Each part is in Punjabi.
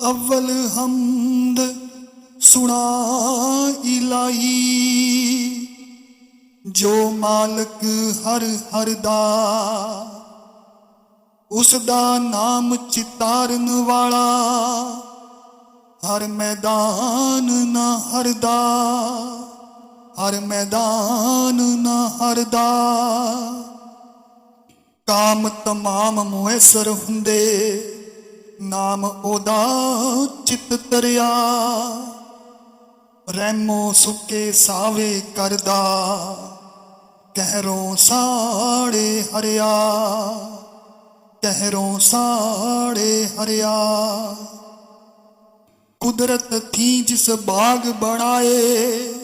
ਅਵਲ ਹਮਦ ਸੁਣਾ ਇਲਾਹੀ ਜੋ ਮਾਲਕ ਹਰ ਹਰ ਦਾ ਉਸ ਦਾ ਨਾਮ ਚਿਤਾਰਨ ਵਾਲਾ। ਹਰ ਮੈਦਾਨ ਨਾ ਹਰਦਾ, ਹਰ ਮੈਦਾਨ ਨਾ ਹਰਦਾ। ਕਾਮ ਤਮਾਮ ਮੁਇਸਰ ਹੁੰਦੇ। ਨਾਮ ਉਹਦਾ ਚਿਤ ਤਰਿਆ। ਰਹਿਮੋ ਸੁੱਕੇ ਸਾਵੇ ਕਰਦਾ। ਕਹਿਰੋਂ ਸਾੜੇ ਹਰਿਆ। ਕਹਿਰੋਂ ਸਾੜੇ ਹਰਿਆ। ਕੁਦਰਤ ਥੀ ਜਿਸ ਬਾਗ ਬਣਾਏ,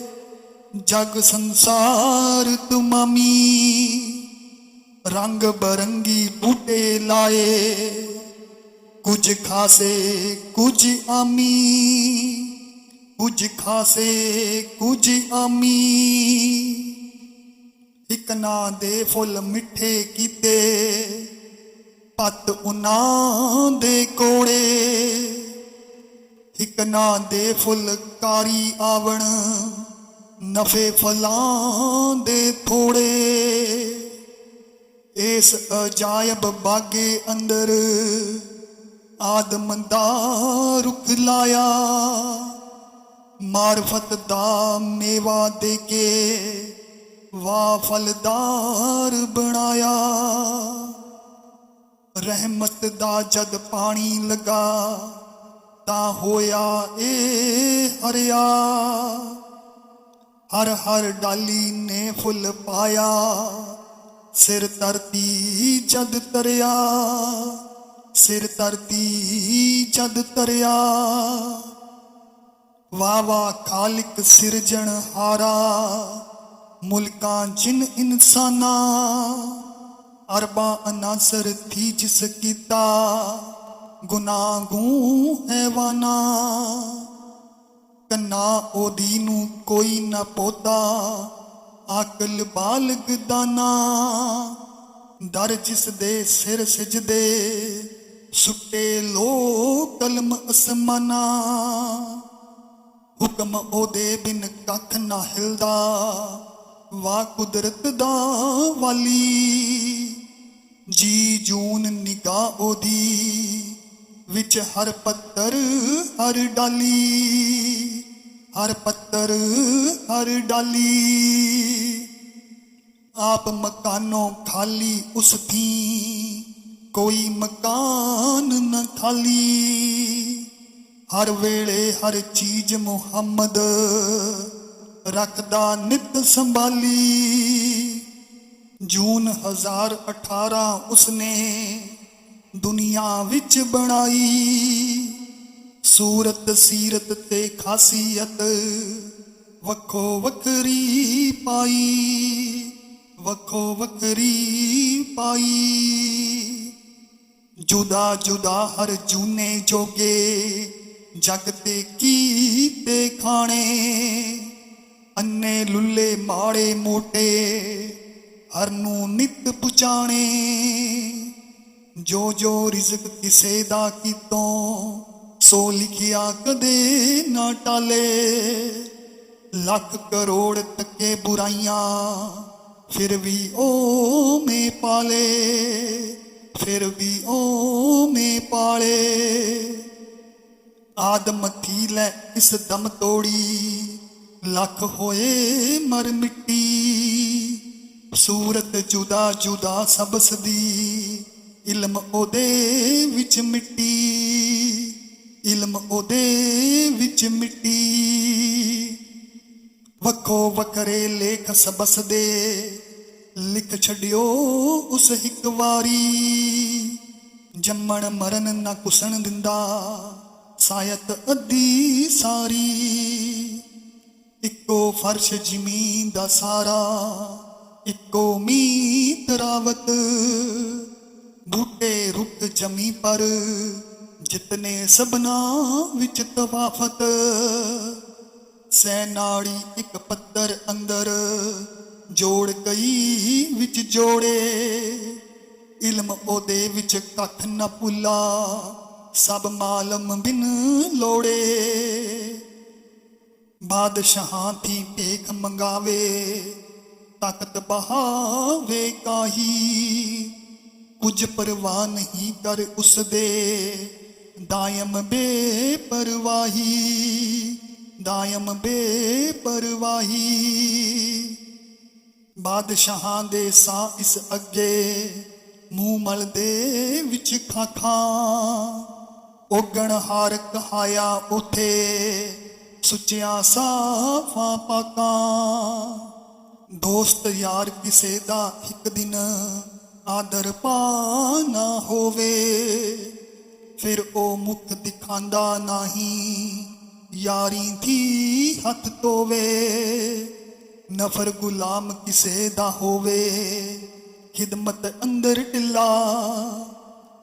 ਜਗ ਸੰਸਾਰ ਤੁਮਾਮੀ। ਰੰਗ ਬਰੰਗੀ ਬੂਟੇ ਲਾਏ। ਕੁਝ ਖਾਸੇ, ਕੁਝ ਆਮੀ। ਕੁਝ ਖਾਸੇ, ਕੁਝ ਆਮੀ। ਇੱਕ ਨਾ ਦੇ ਫੁੱਲ ਮਿੱਠੇ ਕੀਤੇ, ਪੱਤ ਉਨਾਂ ਦੇ ਕੋੜੇ ਇੱਕ ਨਾ ਦੇ ਫੁੱਲ ਕਾਰੀ ਆਵਣ, ਨਫੇ ਫਲਾਂ ਦੇ ਥੋੜੇ। ਇਸ ਅਜਾਇਬ ਬਾਗੇ ਅੰਦਰ ਆਦਮ ਦਾ ਰੁਖ ਲਾਇਆ। ਮਾਰਫਤ ਦਾ ਮੇਵਾ ਦੇ ਕੇ ਵਾ ਫਲਦਾਰ ਬਣਾਇਆ। ਰਹਿਮਤ ਦਾ ਜਦ ਪਾਣੀ ਲਗਾ, ਤਾਂ ਹੋਇਆ ਏ ਹਰਿਆ। ਹਰ ਹਰ ਡਾਲੀ ਨੇ ਫੁੱਲ ਪਾਇਆ, ਸਿਰ ਧਰਤੀ ਜਦ ਤਰਿਆ। ਸਿਰ ਧਰਤੀ ਜਦ ਤਰਿਆ ਵਾ ਵਾ ਖਾਲਿਕ ਸਿਰਜਣ ਹਾਰਾ, ਮੁਲਕਾਂ ਜਿਨ ਇਨਸਾਨਾ। ਅਰਬਾ ਅਨਾਸਰ ਥੀ ਜਿਸ ਕੀਤਾ, ਗੁਨਾਹਗੂ ਹੈਵਾਨਾ। ਕੰਨਾ ਉਹਦੀ ਨੂੰ ਕੋਈ ਨਾ ਪੋਤਾ, ਆਕਲ ਬਾਲਗ ਦਾਨਾ। ਦਰ ਜਿਸ ਦੇ ਸਿਰ ਸਜਦੇ ਸੁੱਟੇ ਲੋ ਕਲਮ ਅਸਮਾਨਾ। ਹੁਕਮ ਉਹਦੇ ਬਿਨ ਕੱਖ ਨਾ ਹਿਲਦਾ। ਵਾ ਕੁਦਰਤ ਦਾ ਵਾਲੀ। ਜੀ ਜੂਨ ਨਿਗਾਹ ਉਹਦੀ, ਵਿੱਚ ਹਰ ਪੱਤਰ, ਹਰ ਡਾਲੀ। ਹਰ ਪੱਤਰ, ਹਰ ਡਾਲੀ। ਆਪ ਮਕਾਨੋਂ ਖਾਲੀ ਉਸ ਦੀ ਕੋਈ ਮਕਾਨ ਨਾ ਖਾਲੀ। ਹਰ ਵੇਲੇ ਹਰ ਚੀਜ਼ ਮੁਹੰਮਦ ਰੱਖਦਾ ਨਿਤ ਸੰਭਾਲੀ। ਜੂਨ 1018 ਉਸਨੇ ਦੁਨੀਆ ਵਿੱਚ ਬਣਾਈ। ਸੂਰਤ ਸੀਰਤ ਤੇ ਖਾਸੀਅਤ ਵੱਖੋ ਵੱਖਰੀ ਪਾਈ। ਵੱਖੋ ਵੱਖਰੀ ਪਾਈ। ਜੁਦਾ ਜੁਦਾ ਹਰ ਜੂਨੇ ਜੋਗੇ, ਜਗ ਤੇ ਕੀਤੇ ਖਾਣੇ? ਅੰਨੇ ਲੁੱਲੇ ਮਾੜੇ ਮੋਟੇ ਹਰ ਨੂੰ ਨਿਤ ਪੁਚਾਣੇ। ਜੋ ਜੋ ਰਿਜ਼ਕ ਕਿਸੇ ਦਾ ਕੀਤੋਂ, ਸੋ ਲਿਖਿਆ ਕਦੇ ਨਾ ਟਾਲੇ। ਲੱਖ ਕਰੋੜ ਤੱਕੇ ਬੁਰਾਈਆਂ, ਫਿਰ ਵੀ ਉਹ ਮੇ ਪਾਲੇ। ਫਿਰ ਵੀ ਉਹ ਮੇ ਪਾਲੇ। ਆਦਮ ਥੀ ਲੈ ਇਸ ਦਮ ਤੋੜੀ। ਲੱਖ ਹੋਏ ਮਰ ਮਿੱਟੀ। ਸੂਰਤ ਜੁਦਾ ਜੁਦਾ ਸਬਸ ਦੀ ਇਲਮ ਉਹਦੇ ਵਿੱਚ ਮਿੱਟੀ। ਇਲਮ ਉਹਦੇ ਵਿੱਚ ਮਿੱਟੀ। ਵੱਖੋ ਵੱਖਰੇ ਲੇਖ ਸਬਸ ਦੇ ਲਿਖ ਛੱਡਿਓ ਉਸ ਇੱਕ ਵਾਰੀ। ਜੰਮਣ ਮਰਨ ਨਾ ਕੁਸਣ ਦਿੰਦਾ, ਸਾਇਤ ਅੱਧੀ ਸਾਰੀ। ਇੱਕੋ ਫਰਸ਼ ਜ਼ਮੀਨ ਦਾ ਸਾਰਾ, ਇੱਕੋ ਮੀਤ ਰਾਵਤ ਬੂਟੇ ਰੁੱਖ ਜਮੀ ਪਰ, ਜਿਤਨੇ ਸਭਨਾ ਵਿੱਚ ਤਵਾਫਤ। ਸੈਨਾੜੀ ਇੱਕ ਪੱਤਰ ਅੰਦਰ ਜੋੜ ਕਈ ਵਿੱਚ ਜੋੜੇ, ਇਲਮ ਉਹਦੇ ਵਿੱਚ ਕੱਖ ਨਾ ਪੁੱਲਾ ਸਭ ਮਾਲਮ ਬਿਨ ਲੋੜੇ। ਬਾਦਸ਼ਾਹਾਂ ਥੀ ਭੇਖ ਮੰਗਾਵੇ, ਤਾਕਤ ਬਹਾਵੇ ਕਾਹੀ। ਕੁਝ ਪਰਵਾਹ ਨਹੀਂ ਕਰ ਉਸ ਦੇ ਦਾਇਮ ਬੇਪਰਵਾਹੀ ਦਾਇਮ ਬੇਪਰਵਾਹੀ। ਬਾਦਸ਼ਾਹਾਂ ਦੇ ਸਾਹ ਇਸ ਅੱਗੇ, ਮੂੰਹ ਮਲ ਦੇ ਵਿੱਚ ਖਾਖਾਂ। ਓਗਣ ਹਾਰ ਕਹਾਇਆ ਉਥੇ, ਸੁੱਚਿਆ ਸਾਫਾਂ ਪਾਕਾਂ। ਦੋਸਤ ਯਾਰ ਕਿਸੇ ਦਾ ਇੱਕ ਦਿਨ ਆਦਰ ਪਾ ਨਾ ਹੋਵੇ, ਫਿਰ ਉਹ ਮੁਖ ਦਿਖਾਂਦਾ ਨਹੀਂ, ਯਾਰੀ ਦੀ ਹੱਥ ਧੋਵੇ। ਨਫਰ ਗੁਲਾਮ ਕਿਸੇ ਦਾ ਹੋਵੇ, ਖਿਦਮਤ ਅੰਦਰ ਢਿੱਲਾ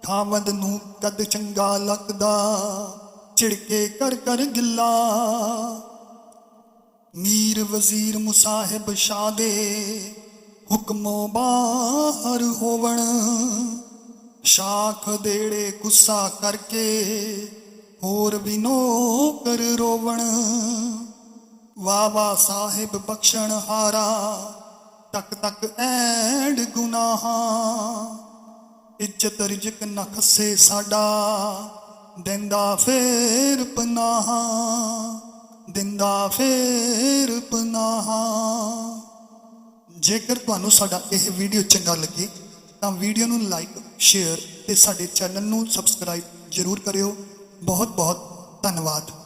ਖਾਵੰਦ ਨੂੰ ਕਦ ਚੰਗਾ ਲੱਗਦਾ, ਝਿੜਕੇ ਕਰ ਕਰ ਗਿੱਲਾ। ਮੀਰ ਵਜ਼ੀਰ ਮੁਸਾਹਿਬ ਸ਼ਾਦੇ ਹੁਕਮੋ ਬਾਹਰ ਹੋਵਣ, ਸ਼ਾਖ ਦੇੜੇ ਗੁੱਸਾ ਕਰਕੇ ਹੋਰ ਵਿਨੋ ਕਰ ਰੋਵਣ। ਵਾਵਾ ਸਾਹਿਬ ਬਖਸ਼ਣ ਹਾਰਾ, ਤੱਕ ਤੱਕ ਐਂਡ ਗੁਨਾਹਾਂ। ਇੱਜ਼ਤ ਰਿਜਕ ਨਾ ਖੱਸੇ ਸਾਡਾ, ਦਿੰਦਾ ਫੇਰ ਪਨਾਹਾਂ, ਦਿੰਦਾ ਫੇਰ ਪਨਾਹਾਂ। ਜੇਕਰ ਤੁਹਾਨੂੰ ਸਾਡਾ ਇਹ ਵੀਡੀਓ ਚੰਗਾ ਲੱਗੇ, ਤਾਂ ਵੀਡੀਓ ਨੂੰ ਲਾਈਕ, ਸ਼ੇਅਰ ਤੇ ਸਾਡੇ ਚੈਨਲ ਨੂੰ ਸਬਸਕ੍ਰਾਈਬ ਜਰੂਰ ਕਰਿਓ। ਬਹੁਤ ਬਹੁਤ ਧੰਨਵਾਦ।